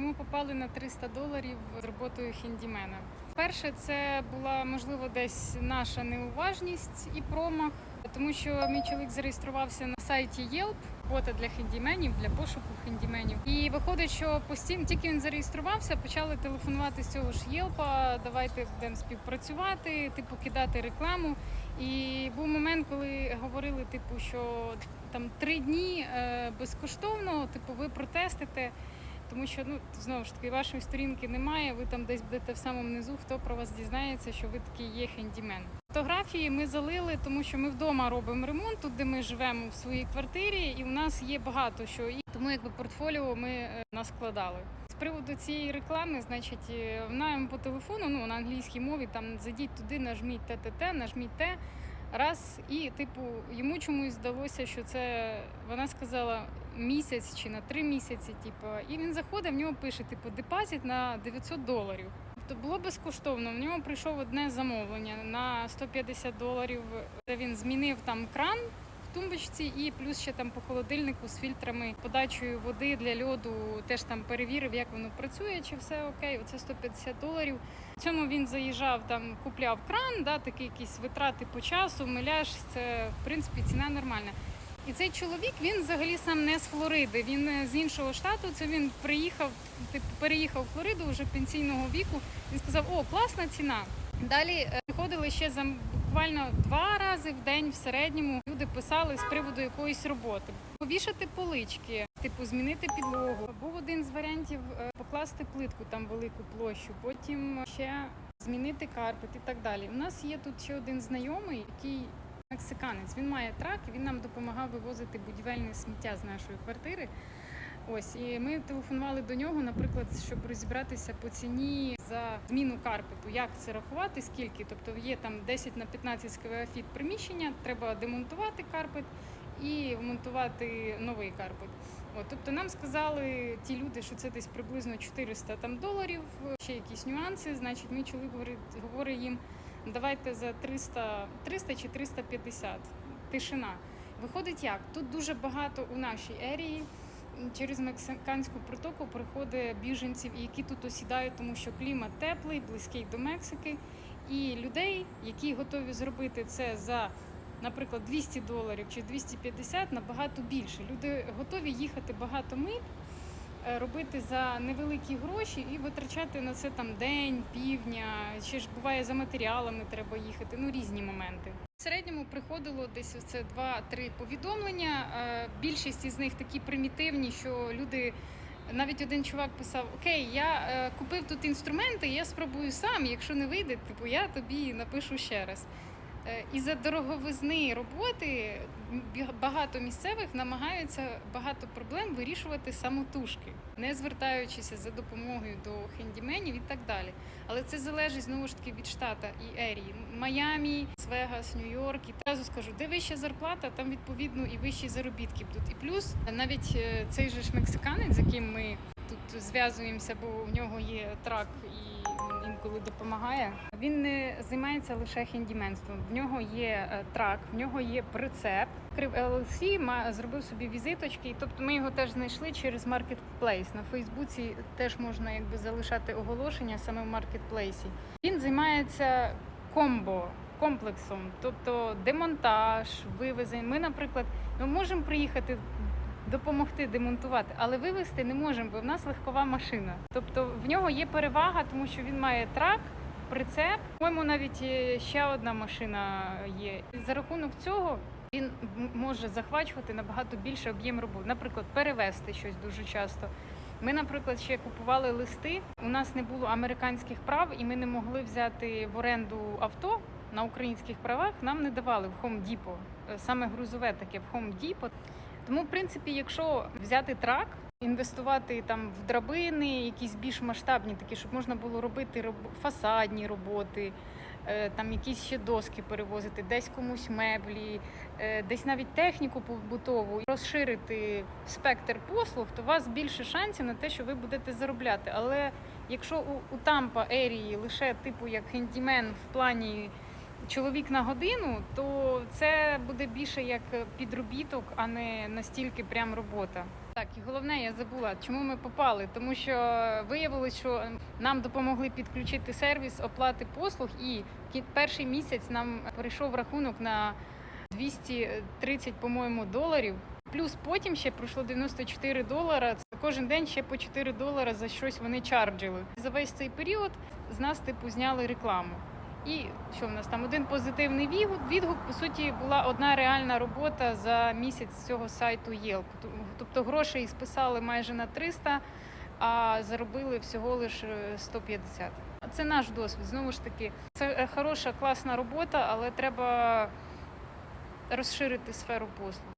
чому попали на 300 доларів з роботою хендімена? Перше, це була можливо десь наша неуважність і промах, тому що мій чоловік зареєструвався на сайті Yelp, бота для хендіменів, для пошуку хендіменів. І виходить, що постійно тільки він зареєструвався, почали телефонувати з цього ж Єлпа. Давайте будемо співпрацювати, типу кидати рекламу. І був момент, коли говорили, типу, що там три дні е, безкоштовно, типу, ви протестите. Тому що ну знову ж таки вашої сторінки немає. Ви там десь будете в самому низу. Хто про вас дізнається, що ви такий є хендімен? Фотографії ми залили, тому що ми вдома робимо ремонт, тут де ми живемо в своїй квартирі, і у нас є багато що. І тому якби портфоліо ми е, наскладали. З приводу цієї реклами, значить, е, вона по телефону, ну на англійській мові, там зайдіть туди, нажміть ТТТ, нажміть те. Раз і, типу, йому чомусь здалося, що це вона сказала місяць чи на три місяці. Типу, і він заходить, в нього пише, типу, депозит на 900 доларів. Тобто було безкоштовно. В нього прийшов одне замовлення на 150 доларів, де він змінив там кран тумбочці, і плюс ще там по холодильнику з фільтрами подачею води для льоду. Теж там перевірив, як воно працює, чи все окей. Оце 150 доларів. В цьому він заїжджав там, купляв кран, да, такі якісь витрати по часу, миляж. Це в принципі ціна нормальна. І цей чоловік він взагалі сам не з Флориди. Він е, з іншого штату. Це він приїхав, типу, переїхав в Флориду вже пенсійного віку. Він сказав: О, класна ціна. Далі е, приходили ще за буквально два рази в день в середньому. Люди писали з приводу якоїсь роботи. Повішати полички, типу змінити підлогу. Був один з варіантів е, покласти плитку там велику площу, потім ще змінити карпет і так далі. У нас є тут ще один знайомий, який мексиканець. Він має трак, він нам допомагав вивозити будівельне сміття з нашої квартири. Ось і ми телефонували до нього, наприклад, щоб розібратися по ціні за зміну карпету. Як це рахувати? Скільки? Тобто є там 10 на 15 сквфіт приміщення, треба демонтувати карпет і вмонтувати новий карпет. От, тобто нам сказали ті люди, що це десь приблизно 400 там доларів, ще якісь нюанси. Значить, мій чоловік говорить, говорить їм, давайте за 300, 300 чи 350. Тишина. Виходить як? Тут дуже багато у нашій ерії через мексиканську протоку приходить біженців, які тут осідають, тому що клімат теплий, близький до Мексики. І людей, які готові зробити це за, наприклад, 200 доларів чи 250, набагато більше. Люди готові їхати багато миль, робити за невеликі гроші і витрачати на це там день, півдня. Ще ж буває за матеріалами треба їхати. Ну різні моменти. В середньому приходило десь оце два-три повідомлення. Е, Більшість із них такі примітивні, що люди. Навіть один чувак писав: Окей, я е, купив тут інструменти, я спробую сам. Якщо не вийде, типу я тобі напишу ще раз. Е, І за дороговизни роботи багато місцевих намагаються багато проблем вирішувати самотужки, не звертаючися за допомогою до хендіменів і так далі. Але це залежить знову ж таки від штата і ерії. Майамі, Вегас, Нью-Йорк. І одразу скажу, де вища зарплата, там відповідно і вищі заробітки будуть. І плюс навіть е, цей же ж мексиканець, з яким ми тут зв'язуємося, бо в нього є трак і інколи допомагає. Він не займається лише хендіменством. В нього є е, трак, в нього є прицеп. Крив LLC, зробив собі візиточки. Тобто ми його теж знайшли через Marketplace. На Фейсбуці теж можна якби залишати оголошення саме в маркетплейсі. Він займається комбо. Комплексом, тобто демонтаж, вивезень. Ми, наприклад, ми можемо приїхати допомогти демонтувати, але вивезти не можемо, бо в нас легкова машина. Тобто в нього є перевага, тому що він має трак, прицеп. По-моєму, навіть е, ще одна машина є. За рахунок цього він може захвачувати набагато більше об'єм роботи. Наприклад, перевезти щось дуже часто. Ми, наприклад, ще купували листи. У нас не було американських прав, і ми не могли взяти в оренду авто на українських правах. Нам не давали в Home Depot. Е, саме грузове таке в Home Depot. Тому, в принципі, якщо взяти трак, інвестувати там в драбини, якісь більш масштабні, такі, щоб можна було робити роб- фасадні роботи, е, там якісь ще доски перевозити, десь комусь меблі, е, десь навіть техніку побутову, розширити спектр послуг, то у вас більше шансів на те, що ви будете заробляти. Але якщо у, у Тампа ерії лише типу як хендімен в плані чоловік на годину, то це буде більше як підробіток, а не настільки прям робота. Так, і головне, я забула, чому ми попали, тому що виявилось, що нам допомогли підключити сервіс оплати послуг, і перший місяць нам прийшов рахунок на 230, по-моєму, доларів. Плюс потім ще пройшло 94 долара. Кожен день ще по 4 долара за щось вони чарджили. За весь цей період з нас типу зняли рекламу. І що в нас там один позитивний відгук, по суті була одна реальна робота за місяць цього сайту Yelp. Тобто грошей списали майже на 300, а заробили всього лише 150. Це наш досвід. Знову ж таки, це е, хороша, класна робота, але треба розширити сферу послуг.